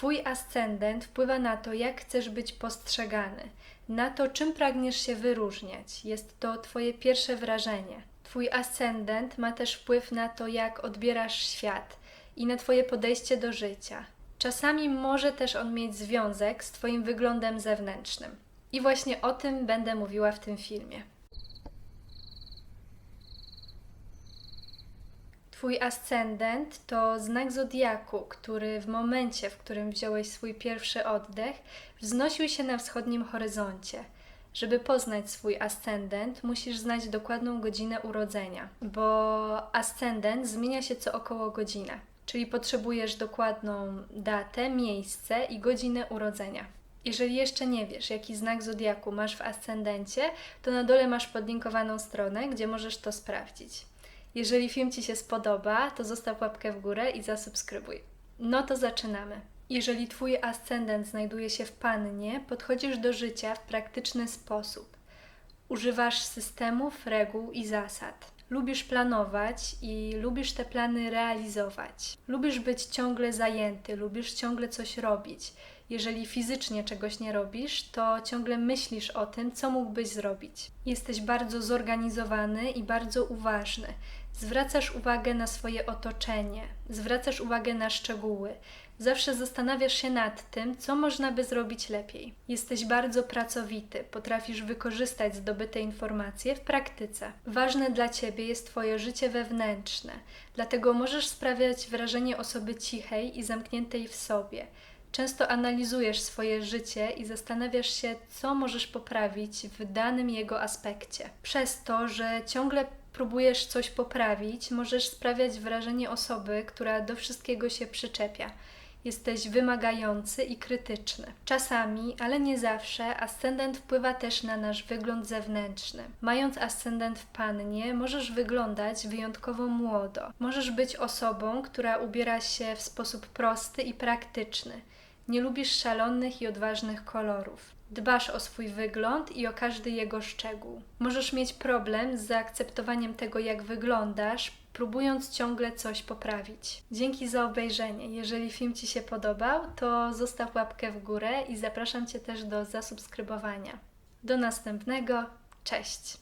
Twój ascendent wpływa na to, jak chcesz być postrzegany, na to, czym pragniesz się wyróżniać. Jest to Twoje pierwsze wrażenie. Twój ascendent ma też wpływ na to, jak odbierasz świat i na Twoje podejście do życia. Czasami może też on mieć związek z Twoim wyglądem zewnętrznym. I właśnie o tym będę mówiła w tym filmie. Twój ascendent to znak zodiaku, który w momencie, w którym wziąłeś swój pierwszy oddech, wznosił się na wschodnim horyzoncie. Żeby poznać swój ascendent, musisz znać dokładną godzinę urodzenia, bo ascendent zmienia się co około godzinę, czyli potrzebujesz dokładną datę, miejsce i godzinę urodzenia. Jeżeli jeszcze nie wiesz, jaki znak zodiaku masz w ascendencie, to na dole masz podlinkowaną stronę, gdzie możesz to sprawdzić. Jeżeli film Ci się spodoba, to zostaw łapkę w górę i zasubskrybuj. No to zaczynamy. Jeżeli Twój ascendent znajduje się w pannie, podchodzisz do życia w praktyczny sposób. Używasz systemów, reguł i zasad. Lubisz planować i lubisz te plany realizować. Lubisz być ciągle zajęty, lubisz ciągle coś robić. Jeżeli fizycznie czegoś nie robisz, to ciągle myślisz o tym, co mógłbyś zrobić. Jesteś bardzo zorganizowany i bardzo uważny. Zwracasz uwagę na swoje otoczenie, zwracasz uwagę na szczegóły. Zawsze zastanawiasz się nad tym, co można by zrobić lepiej. Jesteś bardzo pracowity, potrafisz wykorzystać zdobyte informacje w praktyce. Ważne dla ciebie jest Twoje życie wewnętrzne, dlatego możesz sprawiać wrażenie osoby cichej i zamkniętej w sobie. Często analizujesz swoje życie i zastanawiasz się, co możesz poprawić w danym jego aspekcie. Przez to, że ciągle próbujesz coś poprawić, możesz sprawiać wrażenie osoby, która do wszystkiego się przyczepia. Jesteś wymagający i krytyczny. Czasami, ale nie zawsze, ascendent wpływa też na nasz wygląd zewnętrzny. Mając ascendent w pannie, możesz wyglądać wyjątkowo młodo. Możesz być osobą, która ubiera się w sposób prosty i praktyczny. Nie lubisz szalonych i odważnych kolorów. Dbasz o swój wygląd i o każdy jego szczegół. Możesz mieć problem z zaakceptowaniem tego, jak wyglądasz, próbując ciągle coś poprawić. Dzięki za obejrzenie. Jeżeli film Ci się podobał, to zostaw łapkę w górę i zapraszam Cię też do zasubskrybowania. Do następnego. Cześć!